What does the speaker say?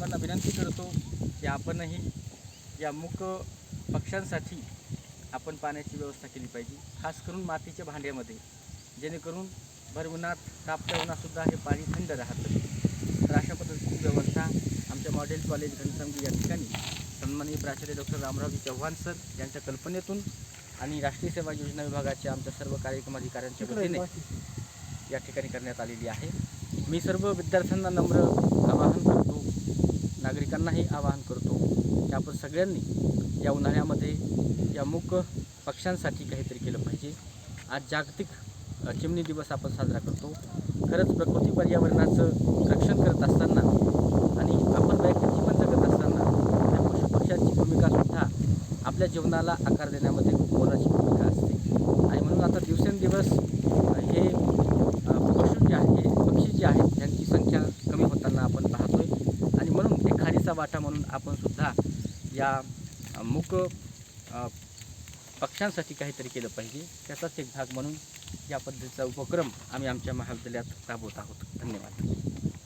सर्वांना विनंती करतो की आपणही या मूक पक्ष्यांसाठी आपण पाण्याची व्यवस्था केली पाहिजे खास करून मातीच्या भांड्यामध्ये जेणेकरून भर उन्हात तापत्या उन्हातसुद्धा हे पाणी थंड राहतं. तर अशा पद्धतीची व्यवस्था आमच्या मॉडेल कॉलेज घनसंगी या ठिकाणी सन्माननीय प्राचार्य डॉक्टर रामरावजी चव्हाण सर यांच्या कल्पनेतून आणि राष्ट्रीय सेवा योजना विभागाच्या आमच्या सर्व कार्यक्रम अधिकाऱ्यांच्या वतीने या ठिकाणी करण्यात आलेली आहे. मी सर्व विद्यार्थ्यांना नम्र आवाहन करतो आवाहन करतो की आपण सगळ्यांनी या उन्हाळ्यामध्ये या मूक पक्ष्यांसाठी काहीतरी केलं पाहिजे. आज जागतिक चिमणी दिवस आपण साजरा करतो. खरंच प्रकृती पर्यावरणाचं रक्षण करत असताना आणि आपण वैयक्तिक जीवन जगत असताना त्या पशुपक्ष्यांची भूमिकासुद्धा आपल्या जीवनाला आकार देण्यामध्ये खूप मोलाची भूमिका असते. आणि म्हणून आता दिवसेंदिवस हे अ, पशु जे आहे पक्षी जे आहेत त्यांची संख्या कमी होताना आपण पाहतोय आणि म्हणून एक खारीचा वाटा म्हणून आपण सुद्धा या मूक पक्ष्यांसाठी काहीतरी केलं पाहिजे. त्याचाच एक भाग म्हणून या पद्धतीचा उपक्रम आम्ही आमच्या महाविद्यालयात राबवत आहोत. धन्यवाद.